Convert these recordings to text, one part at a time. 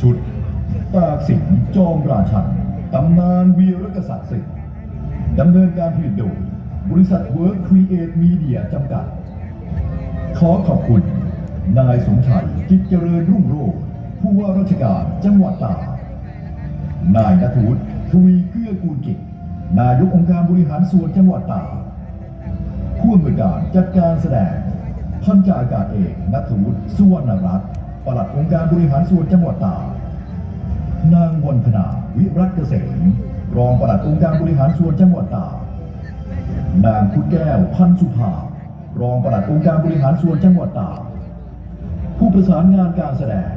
ชุด ตากสินจอมราชันตำนานวีรกษัตริย์ศึกดำเนินการผลิตโดยบริษัท Work Create Media จำกัด ขอขอบคุณ นายสมชัยกิจเจริญรุ่งโรจน์ผู้ว่าราชการจังหวัดตากนายนัทวุฒิทวีเกื้อกูลกิจนายกองค์การบริหารส่วนจังหวัดตากผู้อำนวยการจัดการแสดงพันจ่าอากาศเอกนัทวุฒิสุวรรณรัตน์ ปลัดองค์การบริหารส่วนจังหวัดตากนางวันธนาวิรัตเกษมรองปลัดองค์การบริหารส่วนจังหวัดตากนางพุทธแก้วพันสุภารองปลัดองค์การบริหารส่วนจังหวัดตากผู้ประสานงานการแสดง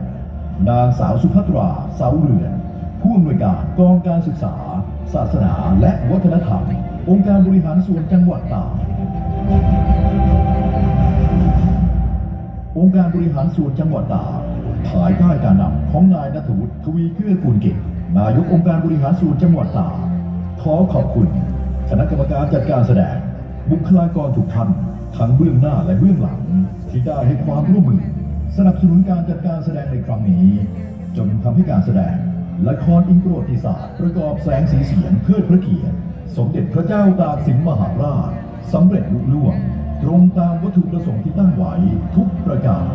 นางสาวสุภัตราเสาเรือนผู้อำนวยการกองการศึกษา ศาสนาและวัฒนธรรม องค์การบริหารส่วนจังหวัดตาก องค์การบริหารส่วนจังหวัดตากภายใต้การนำของนายนัทวุฒิทวีเกื้อกูลเก่งนายกองค์การบริหารส่วนจังหวัดตากขอขอบคุณคณะกรรมการจัดการแสดง บุคลากรทุกท่านทั้งเบื้องหน้าและเบื้องหลัง ที่ได้ให้ความร่วมมือ สนับสนุนการจัดการแสดงในครั้งนี้ จนทำให้การแสดงละครอิงประวัติศาสตร์ประกอบแสงสีเสียงเพื่อพระเกียรติ สมเด็จพระเจ้าตากสินมหาราชสำเร็จลุล่วง ตรงตามวัตถุประสงค์ที่ตั้งไว้ทุกประการ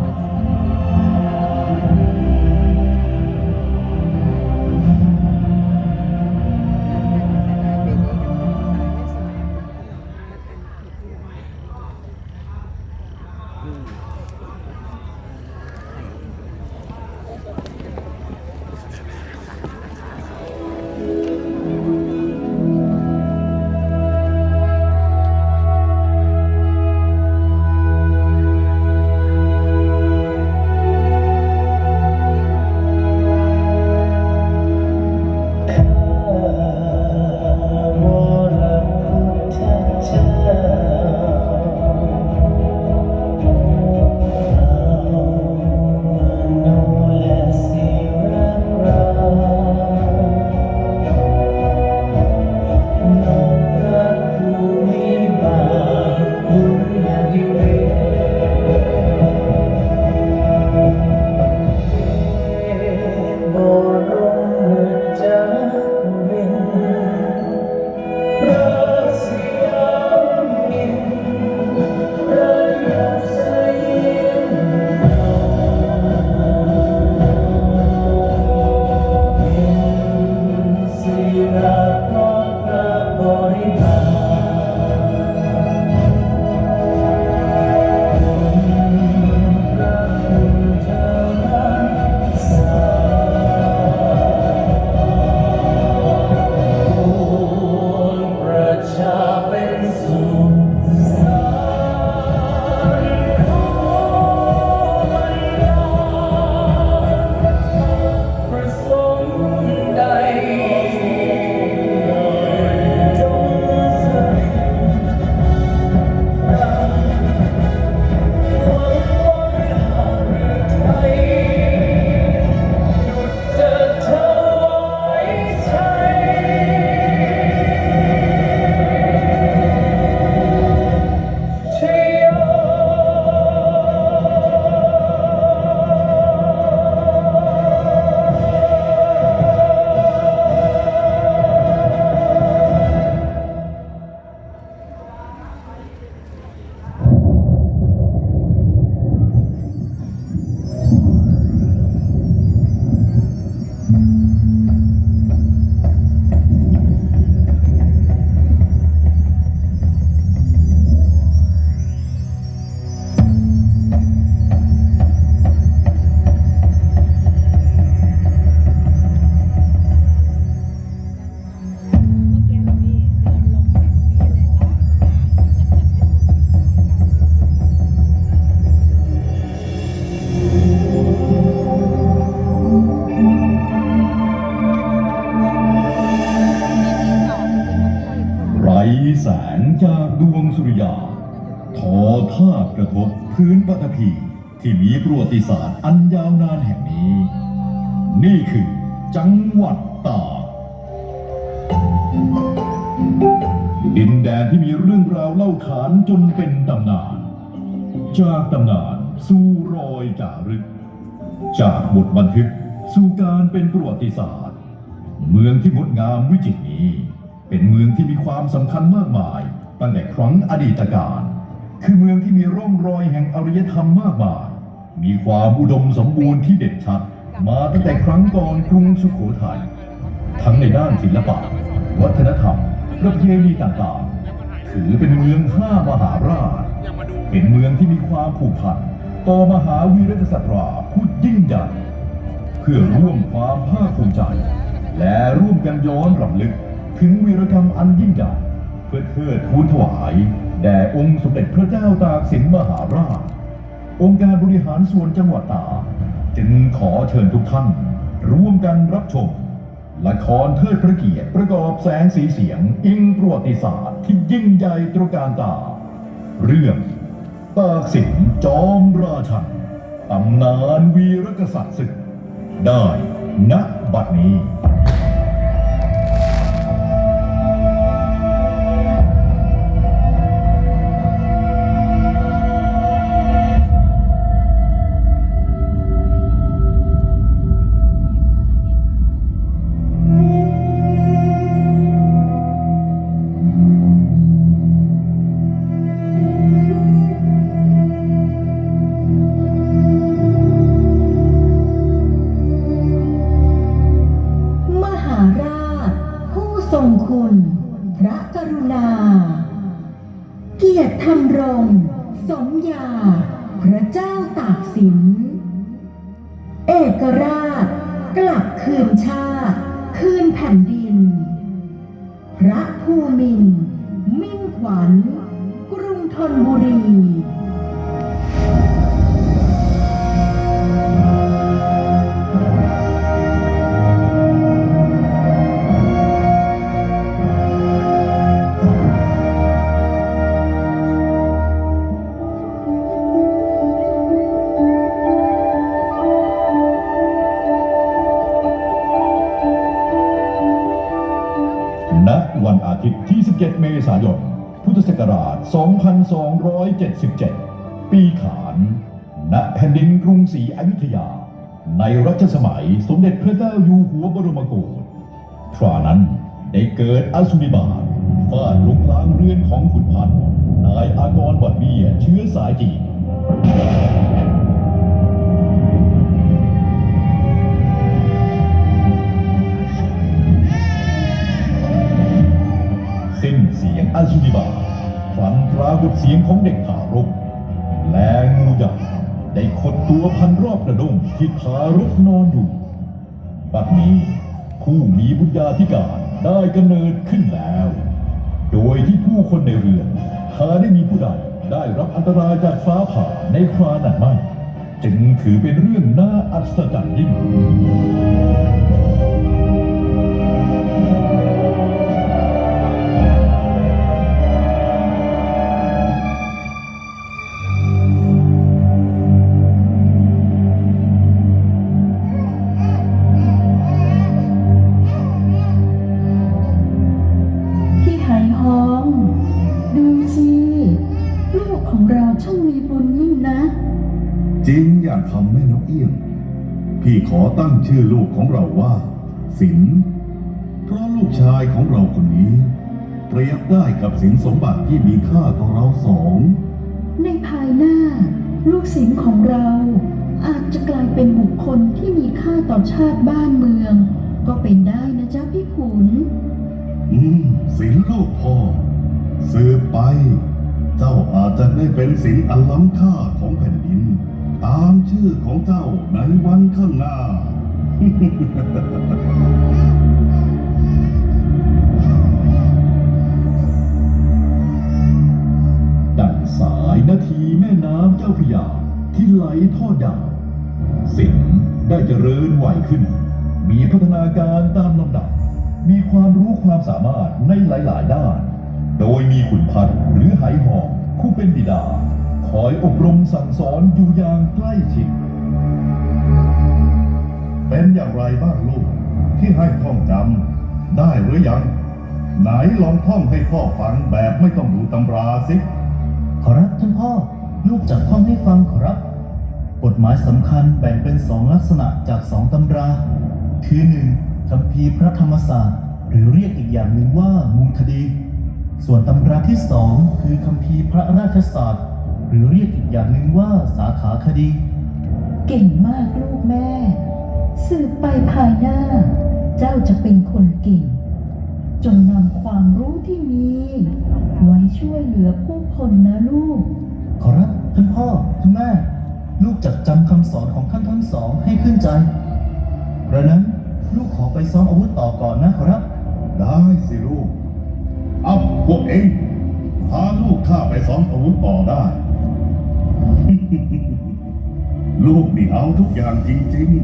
ดวงสุริยาทอภาพกระทบพื้นปฐพีที่มีประวัติศาสตร์อันยาวนานแห่งนี้ นี่คือจังหวัดตากดินแดนที่มีเรื่องราวเล่าขานจนเป็นตำนาน จากตำนานสู่รอยจารึก จากบทบันทึกสู่การเป็นประวัติศาสตร์ เมืองที่งดงามวิจิตรนี้ เป็นเมืองที่มีความสำคัญมากมาย ตั้งแต่ครั้งอดีตการคือเมืองที่มีร่องรอยแห่งอารยธรรมมากมายมีความอุดมสมบูรณ์ที่เด่นชัด มาตั้งแต่ครั้งก่อนกรุงสุโขทัยทั้งในด้านศิลปะ วัฒนธรรมประเพณีต่างๆ ถือเป็นเมืองห้ามหาราช เป็นเมืองที่มีความผูกพันต่อมหาวีรกษัตริย์ผู้ยิ่งใหญ่เพื่อร่วมความภาคภูมิใจ และร่วมกันย้อนรำลึกถึงวีรกรรมอันยิ่งใหญ่ พื่อเทิดทูนถวาย แด่องค์สมเด็จพระเจ้าตากสินมหาราช องค์การบริหารส่วนจังหวัดตากจึงขอเชิญทุกท่าน ร่วมกันรับชม ละครเทิดพระเกียรติประกอบแสงสีเสียง อิงประวัติศาสตร์ที่ยิ่งใหญ่ตระการตา เรื่องตากสินจอมราชันตำนานวีรกษัตริย์ศึกได้ณบัดนี้ เกียรติธรรมรง สมยา พระเจ้าตากสิน เอกราช กลับคืนชาติ คืนแผ่นดิน พระภูมิน มิ่งขวัญ กรุงธนบุรี 77 ปีขานณแผ่นดินกรุงศรีอยุธยา ในรัชสมัยสมเด็จพระเจ้าอยู่หัวบรมโกศครานั้นได้เกิดอสุนิบาตฟาดลงกลางเรือนของขุนพันธ์นายอากรบัดเบียเชื้อสายจีนสิ้นเสียงอัลชุนิบาพ ลันปรากฏเสียงของเด็กทารก และงูใหญ่ได้ขดตัวพันรอบกระดงที่ทารกนอนอยู่ บัดนี้ผู้มีบุญญาธิการได้กำเนิดขึ้นแล้ว โดยที่ผู้คนในเรือนหาได้มีผู้ใดได้รับอันตรายจากฟ้าผ่าในครานั้นไม่ จึงถือเป็นเรื่องน่าอัศจรรย์ยิ่ง อตั้งชื่อลูกของเราว่าสิน เพราะลูกชายของเราคนนี้ เปรียบได้กับสินสมบัติที่มีค่าต่อเราสอง ในภายหน้า ลูกศิษย์ของเรา อาจจะกลายเป็นบุคคลที่มีค่าต่อชาติบ้านเมือง ก็เป็นได้นะจ๊ะพี่ขุน อืมสินลูกพ่อสืบไป เจ้าอาจจะได้เป็นสินอันล้ำค่าของแผ่นดิน ตามชื่อของเจ้าในวันข้างหน้า ดั่งสายนาทีแม่น้ำเจ้าพระยาที่ไหลทอดยาวสิงห์ได้เจริญไหวขึ้น มีพัฒนาการตามลำดับ มีความรู้ความสามารถในหลาย ๆ ด้าน โดยมีขุนพันธ์หรือไหหอกผู้เป็นบิดา คอยอบรมสั่งสอนอยู่อย่างใกล้ชิด เป็นอย่างไรบ้างลูกที่ให้ท่องจำได้หรือยัง ไหนลองท่องให้พ่อฟังแบบไม่ต้องดูตำราสิ ขอรับท่านพ่อ ลูกจะท่องให้ฟังขอรับ กฎหมายสำคัญแบ่งเป็นสองลักษณะจากสองตำรา คือหนึ่งคัมภีพระธรรมศาสตร์ หรือเรียกอีกอย่างหนึ่งว่ามูลคดี ส่วนตำราที่สองคือคัมภีพระราชศาสตร์ หรือเรียกอีกอย่างหนึ่งว่าสาขาคดี เก่งมากลูกแม่ สืบไปภายหน้า เจ้าจะเป็นคนเก่ง จงนำความรู้ที่มี ไว้ช่วยเหลือผู้คนนะลูก ขอรับท่านพ่อท่านแม่ ลูกจะจำคำสอนของท่านทั้งสองให้ขึ้นใจเพราะนั้นลูกขอไปซ้อมอาวุธต่อก่อนนะขอรับ ได้สิลูก เอาพวกเองพาลูกข้าไปซ้อมอาวุธต่อได้ ลูกนี่เอาทุกอย่างจริง ๆ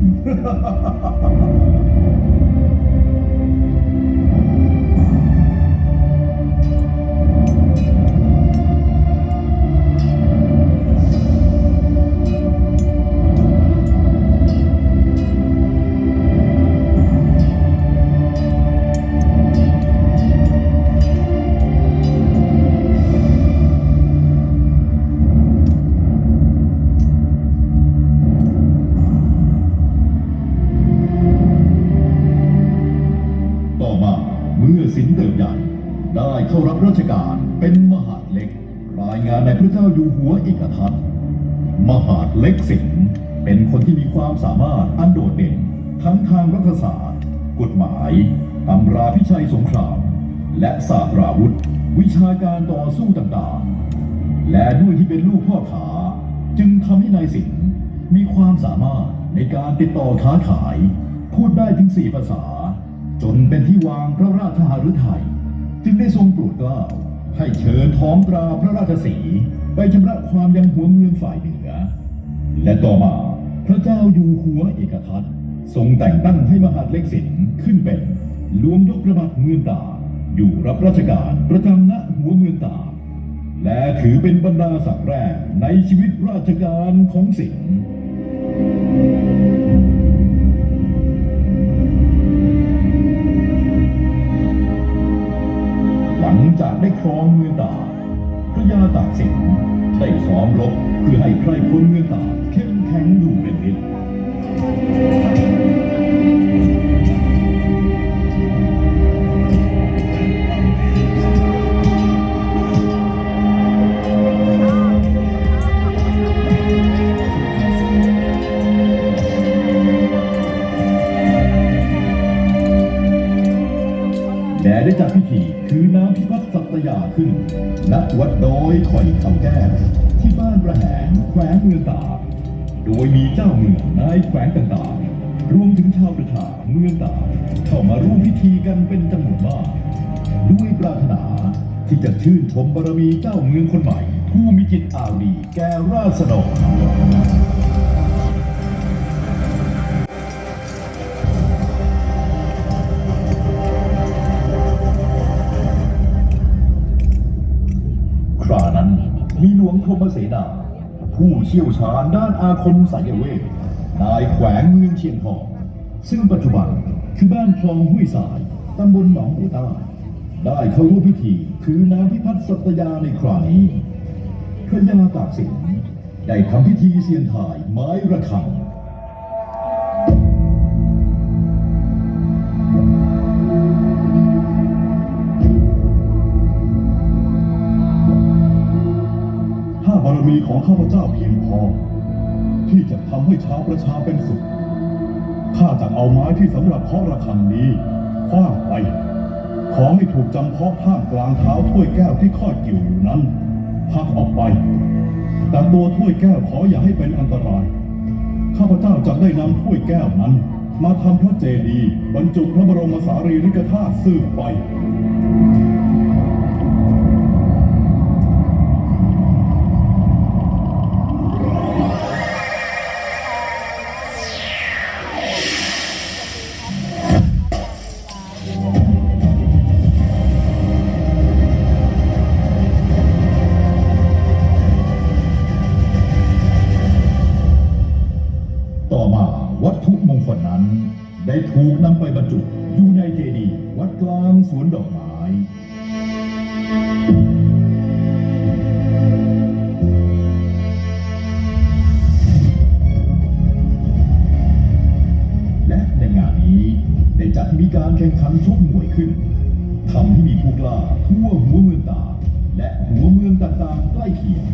เข้ารับราชการเป็นมหาดเล็ก รายงานในพระเจ้าอยู่หัวเอกทัตมหาดเล็กสิงห์เป็นคนที่มีความสามารถอันโดดเด่น ทั้งทางรัฐศาสตร์ กฎหมายตำราพิชัยสงคราม และศาสตราวุธ วิชาการต่อสู้ต่างๆ และด้วยที่เป็นลูกพ่อขาจึงทำให้นายสิงห์มีความสามารถในการติดต่อค้าขาย พูดได้ถึงสี่ภาษา จนเป็นที่วางพระราชหฤทัย จึงได้ทรงโปรดเกล้าให้เชิญท้องตราพระราชสีไปชำระความยังหัวเมืองฝ่ายเหนือ และต่อมาพระเจ้าอยู่หัวเอกทัตทรงแต่งตั้งให้มหาดเล็กสินขึ้นเป็นหลวงยกระบัดเมืองตา อยู่รับราชการประจำณหัวเมืองตา และถือเป็นบรรดาศักดิ์แรกในชีวิตราชการของสิงห์ จากได้ครองเมืองตากพระยาตากสินได้ซ้อมรบเพื่อให้ใครพลเมืองตากเข้มแข็งอยู่เป็นนิด ถือน้ำพิพัฒน์สัตยาขึ้นณวัดดอยข่อยคำแก้วที่บ้านประแหงแขวงเมืองตาก โดยมีเจ้าเมืองนายแขวงต่างๆ รวมถึงชาวประชาเมืองตากเข้ามาร่วมพิธีกันเป็นจำนวนมาก ด้วยปรารถนาที่จะชื่นชมบารมีเจ้าเมืองคนใหม่ ผู้มีจิตอารีแก่ราษฎร พรมเสนา ผู้เชี่ยวชาญด้านอาคมสายเวทนายแขวงเมืองเชียงทองซึ่งปัจจุบันคือบ้านคลองห้วยสายตำบลหนองอุตาได้เข้าร่วมพิธีคือน้ำพิพัฒน์สัตยาในครานี้พระยาตากสินได้ทำพิธีเสียนถ่ายไม้ระฆัง ถ้าบารมีของข้าพเจ้าเพียงพอ ที่จะทำให้ชาวประชาเป็นสุขข้าจะเอาไม้ที่สำหรับเคาะระฆังนี้คว้างไป ขอให้ถูกจำเพาะท่ามกลางเท้าถ้วยแก้วที่ข้อดเกี่วอยู่นั้นหักออกไป แต่ตัวถ้วยแก้วขออย่าให้เป็นอันตราย ข้าพเจ้าจะได้นำถ้วยแก้วนั้น มาทำพระเจดีย์บรรจุพระบรมสารีริกธาตุสืบไปางสวนดอกไม้และในงานนี้ได้จัดมีการแข่งขันชกมวยขึ้นทำให้มีผู้กล้าทั่วหัวเมืองตา และหัวเมืองต่างๆใกล้เคียง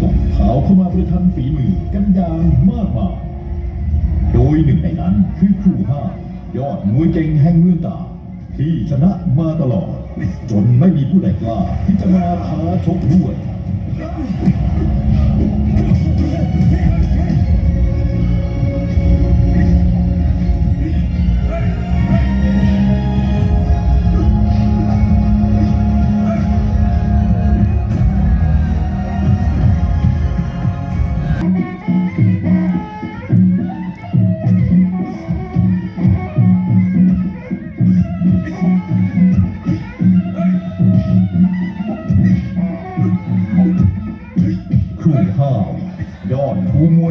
ตกเท้าเข้ามาประทันฝีมือกันอย่างมากมายโดยหนึ่งในนั้นคือครูห้ายอดมวยเก่งแห่งเมืองตา ที่ชนะมาตลอด จนไม่มีผู้ใดกล้าที่จะมาท้าชกด้วย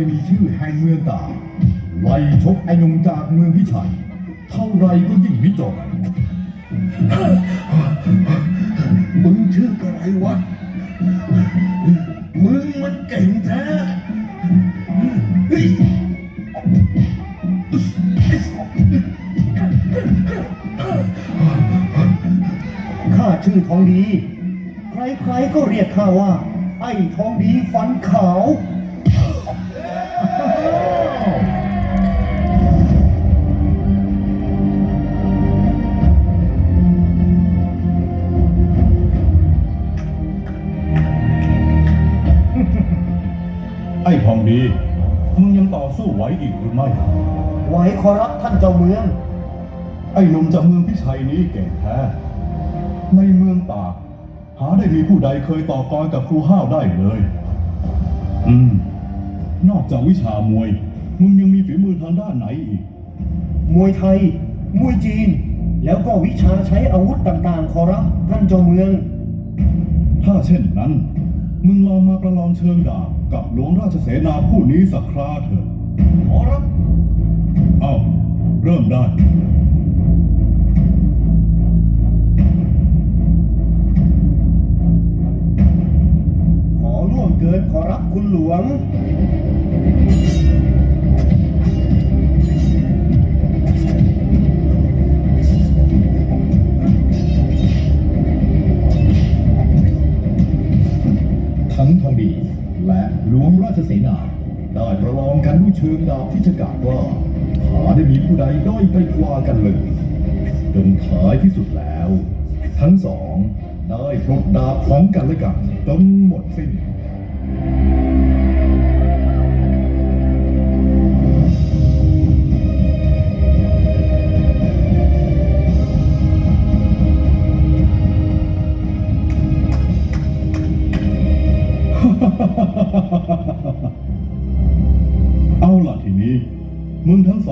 ยมีชื่อแห่งเมืองตากไล่ชกไอ้หนุ่มจากเมืองพิชัย เท่าไรก็ยิ่งวิจบมึงชื่ออะไรวะ มึงมันเก่งแท้เฮ้ยข้าชื่อทองดี ใครๆก็เรียกข้าว่า ไอ้ทองดีฟันขาว ไอ้ทองดี มึงยังต่อสู้ไหวอีกหรือไม่ ไหวขอรับท่านเจ้าเมือง ไอ้หนุ่มจากเมืองพิชัยนี้เก่งแท้ ในเมืองตากหาได้มีผู้ใดเคยต่อกรกับครูห้าวได้เลย อืม นอกจากวิชามวย มึงยังมีฝีมือทางด้านไหนอีก มวยไทย มวยจีน แล้วก็วิชาใช้อาวุธต่างๆ ขอรับท่านเจ้าเมือง ถ้าเช่นนั้น มึงลองมาประลองเชิงดาบกับหลวงราชเสนาผู้นี้สักคราเถอะ ขอรับ เอ้าเริ่มได้ขอล่วงเกินขอรับคุณหลวงีและหลวงราชเสนาได้ประลองกันด้วยเชิงดาบที่จะกล่าวว่าหาได้มีผู้ใดด้อยไปกว่ากันเลยจนท้ายที่สุดแล้ว ทั้งสองได้ปลดดาบของกันและกันจนหมดสิ้น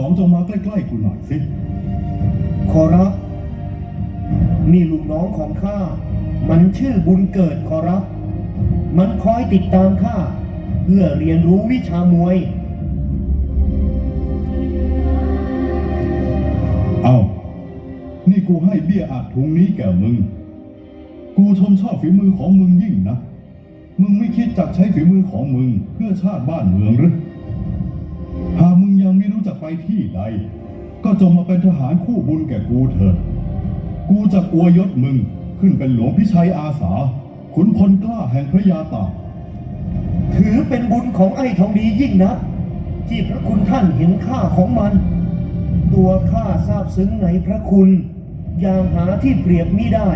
องจงมาใกล้ๆกูหน่อยสิ ขอรับ นี่ลูกน้องของข้า มันชื่อบุญเกิดขอรับ มันคอยติดตามข้า เพื่อเรียนรู้วิชามวย เอานี่กูให้เบี้ยอาถุงนี้แก่มึง กูชมชอบฝีมือของมึงยิ่งนะ มึงไม่คิดจักใช้ฝีมือของมึงเพื่อชาติบ้านเมืองหรือ ที่ใด ก็จงมาเป็นทหารคู่บุญแก่กูเถิด กูจะอวยยศมึงขึ้นเป็นหลวงพิชัยอาสา ขุนพลกล้าแห่งพระยาตากถือเป็นบุญของไอ้ทองดียิ่งนะ ที่พระคุณท่านเห็นค่าของมัน ตัวข้าทราบซึ้งในพระคุณ อย่างหาที่เปรียบมิได้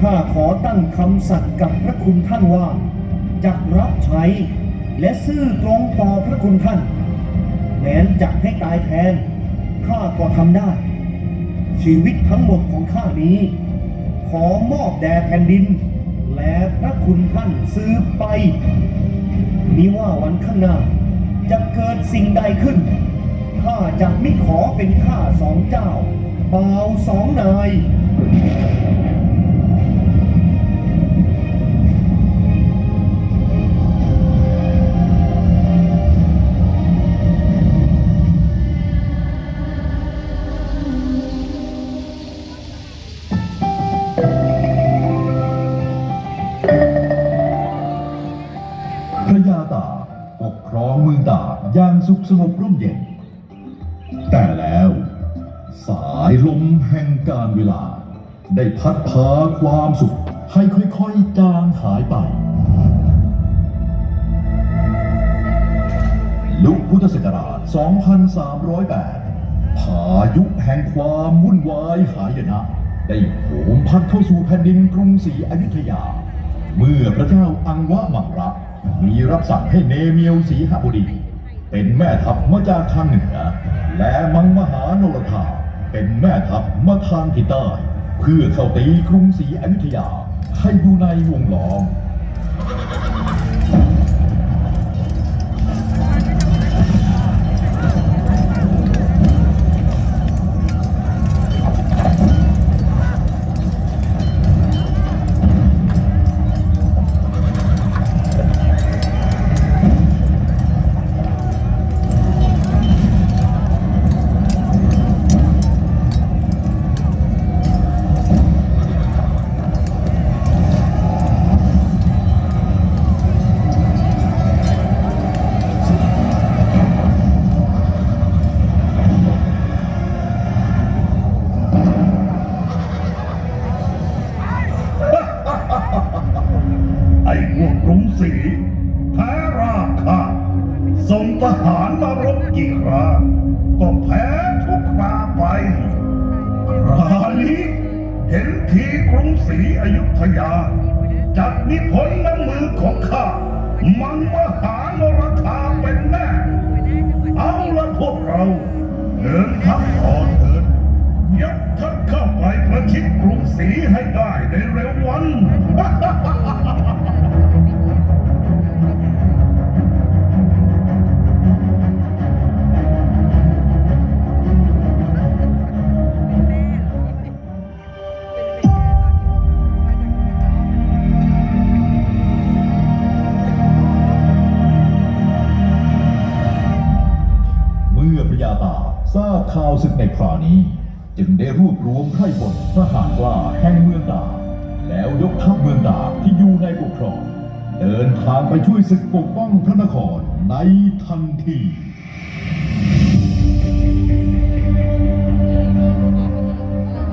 ข้าขอตั้งคำสัตย์กับพระคุณท่านว่าจักรับใช้และซื่อตรงต่อพระคุณท่าน แม้นจักให้ตายแทน ข้าก็ทำได้ ชีวิตทั้งหมดของข้านี้ ขอมอบแด่แผ่นดิน และพระคุณท่านซื้อไปมิว่าวันข้างหน้า จะเกิดสิ่งใดขึ้น ข้าจะไม่ขอเป็นข้าสองเจ้าเปล่าสองนาย สุขสงบร่มเย็น แต่แล้วสายลมแห่งการเวลา ได้พัดพาความสุขให้ค่อยๆจางหายไปลุกพุทธศักราช 2308 พายุแห่งความวุ่นวายหายนะ ได้โหมพัดเข้าสู่แผ่นดินกรุงศรีอยุธยา เมื่อพระเจ้าอังวะมังระมีรับสั่งให้เนเมียวศรีหบดี เป็นแม่ทัพมาจากทางเหนือ และมังมหาโนรธาเป็นแม่ทัพมาทางทิศใต้เพื่อเข้าตีกรุงศรีอยุธยาให้อยู่ในวงล้อม ศรีแพ้ราคาส่งทหารมารบกี่คราก็แพ้ทุกคราไป คราวนี้เห็นทีกรุงศรีอยุธยา จัดนิพนธ์น้ำมือของข้า มันมหานรธาเป็นแน่เอาละพวกเราเดินทัพต่อเถิดยัดทัพเข้าไปประชิดกรุงศรีให้ได้ในเร็ววัน เมื่อพระยาตาทราบข่าวศึกในคราวนี้ จึงได้รวบรวมไพร่พลทหารกล้าแห่งเมืองตาแล้วยกทัพเมืองตาที่อยู่ในปกครอง เดินทางไปช่วยศึกปกป้องพระนครในทันที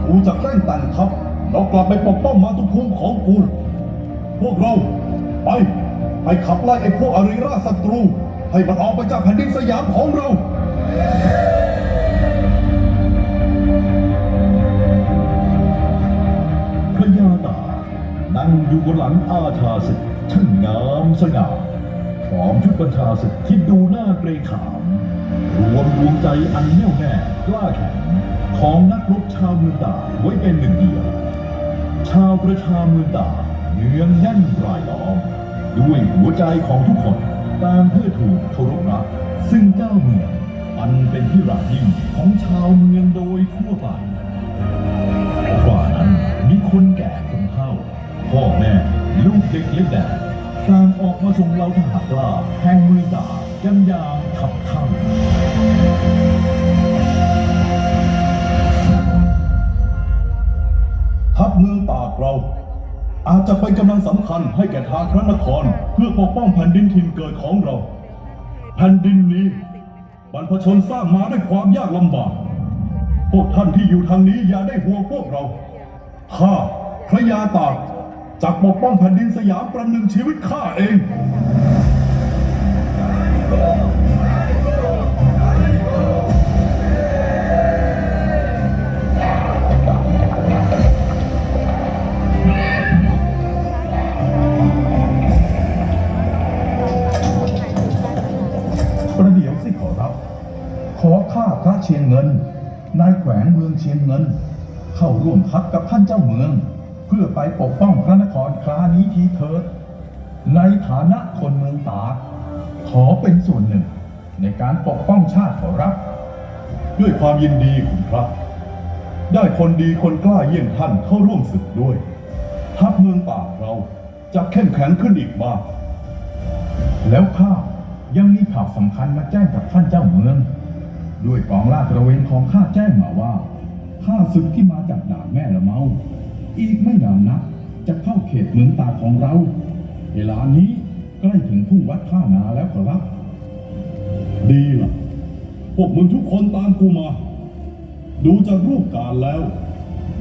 กูจะเร่งต่งทัพแล้วกลับไปปกป้องมาตุภูมิของกูพวกเราไปไปขับไล่ไอ้พวกอริราชศัตรู ให้มันออกไปจากแผ่นดินสยามของเรา พระยาตานั่งอยู่บนหลังอาชาศึกช่างงามสง่าพร้อมชุดบัญชาศึกที่ดูหน้าเกรงขาม รวมดวงใจอันแน่วแน่กล้าแข็งของนักรบชาวเมืองตากไว้เป็นหนึ่งเดียว ชาวประชาเมืองตากเนืองแน่นรายล้อมด้วยหัวใจของทุกคนตามเพื่อถูกเคารพรักซึ่งเจ้าเมือง อันเป็นที่รักยิ่งของชาวเมืองโดยทั่วไปกว่านั้นมีคนแก่คนเฒ่า พ่อแม่ลูกเด็กเล็กแดงต่างออกมาส่งเราทหารกล้าแห่งเมืองตากันอย่างขับข้างทัพเมืองตากเราอาจจะเป็นกำลังสำคัญให้แก่ทางพระนคร เพื่อปกป้องแผ่นดินถิ่นเกิดของเรา แผ่นดินนี้ บรรพชนสร้างมาด้วยความยากลำบาก พวกท่านที่อยู่ทางนี้อย่าได้ห่วงพวกเรา ข้าพระยาตากจะปกป้องแผ่นดินสยามประหนึ่งชีวิตข้าเอง ชียงเงิน นายแขวงเมืองเชียงเงิน เข้าร่วมทัพกับท่านเจ้าเมือง เพื่อไปปกป้องพระนครครานี้ทีเถิด ในฐานะคนเมืองตา ขอเป็นส่วนหนึ่ง ในการปกป้องชาติขอรับ ด้วยความยินดีคุณพระได้คนดีคนกล้าเยี่ยงท่านเข้าร่วมศึกด้วย ทัพเมืองป่าเราจะเข้มแข็งขึ้นอีกมาก แล้วข้ายังมีข่าวสำคัญมาแจ้งกับท่านเจ้าเมือง ด้วยกองลาดตระเวนของข้าแจ้งมาว่าข้าศึกที่มาจากด่านแม่ละเมา อีกไม่นานนัก จะเข้าเขตเมืองตาของเรา เวลานี้ใกล้ถึงทุ่งวัดท่านาแล้วขอรับ ดีล่ะ พวกมึงทุกคนตามกูมา ดูจากรูปการแล้ว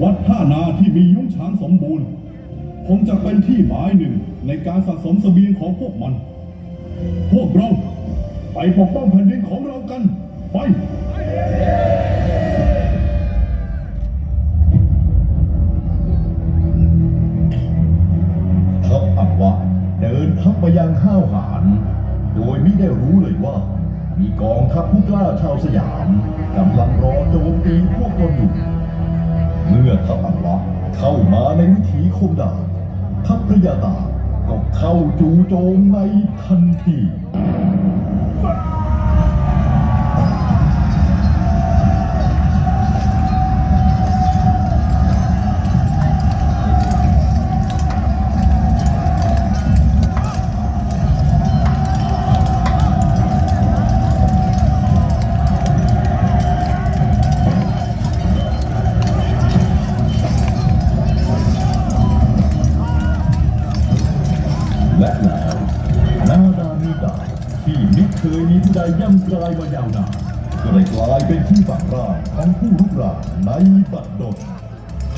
วัดท่านาที่มียุ้งฉางสมบูรณ์ คงจะเป็นที่หมายหนึ่งในการสะสมเสบียงของพวกมัน พวกเราไปปกป้องแผ่นดินของเรากัน ไปทัพอัวะเดินทัพมายังห้าวหาญโดยไม่ได้รู้เลยว่า มีกองทัพผู้กล้าชาวสยามกำลังรอโจมตีพวกตนอยู่ เมื่อทัพอัวะเข้ามาในวิถีคมดาบทัพพระยาตาก็เข้าจู่โจมในทันที ย่ำกลายมายาวนานก็ได้กลายเป็นที่ฝังร่างของผู้รุกรานในบัดดล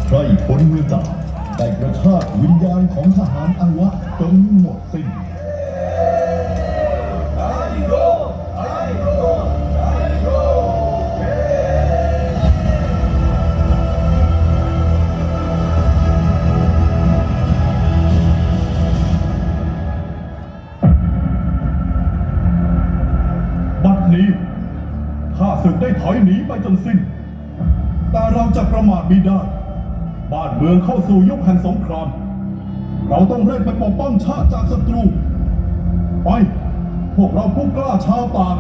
ใครคนเมืองตาได้กระชากวิญญาณของทหารอังวะจนหมดสิ้น ถอยหนีไปจนสิ้น แต่เราจะประมาทไม่ได้ บ้านเมืองเข้าสู่ยุคแห่งสงคราม เราต้องเร่งไปปกป้องชาติจากศัตรู ไป พวกเราผู้กล้าชาวปาก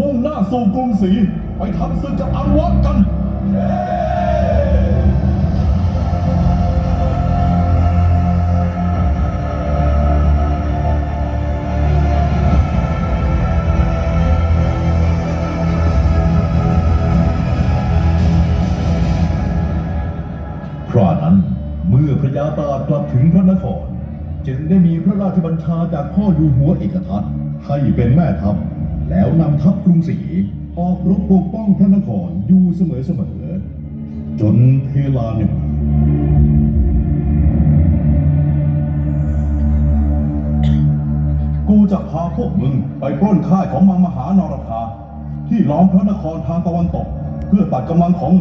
มุ่งหน้าสู่กรุงศรีไปทำศึกกับอังวะกันค ระยาตากลับถึงพระนคร จึงได้มีพระราชบัญชาจากพ่ออยู่หัวเอกทัตให้เป็นแม่ทัพ แล้วนำทัพกรุงศรีออกรบปกป้องพระนครอยู่เสมอๆจนเพลาหนึ่งกูจะพาพวกมึงไปปล้นค่ายของมังมหานรธาที่ล้อมพระนครทางตะวันตก เพื่อตัดกำลังของ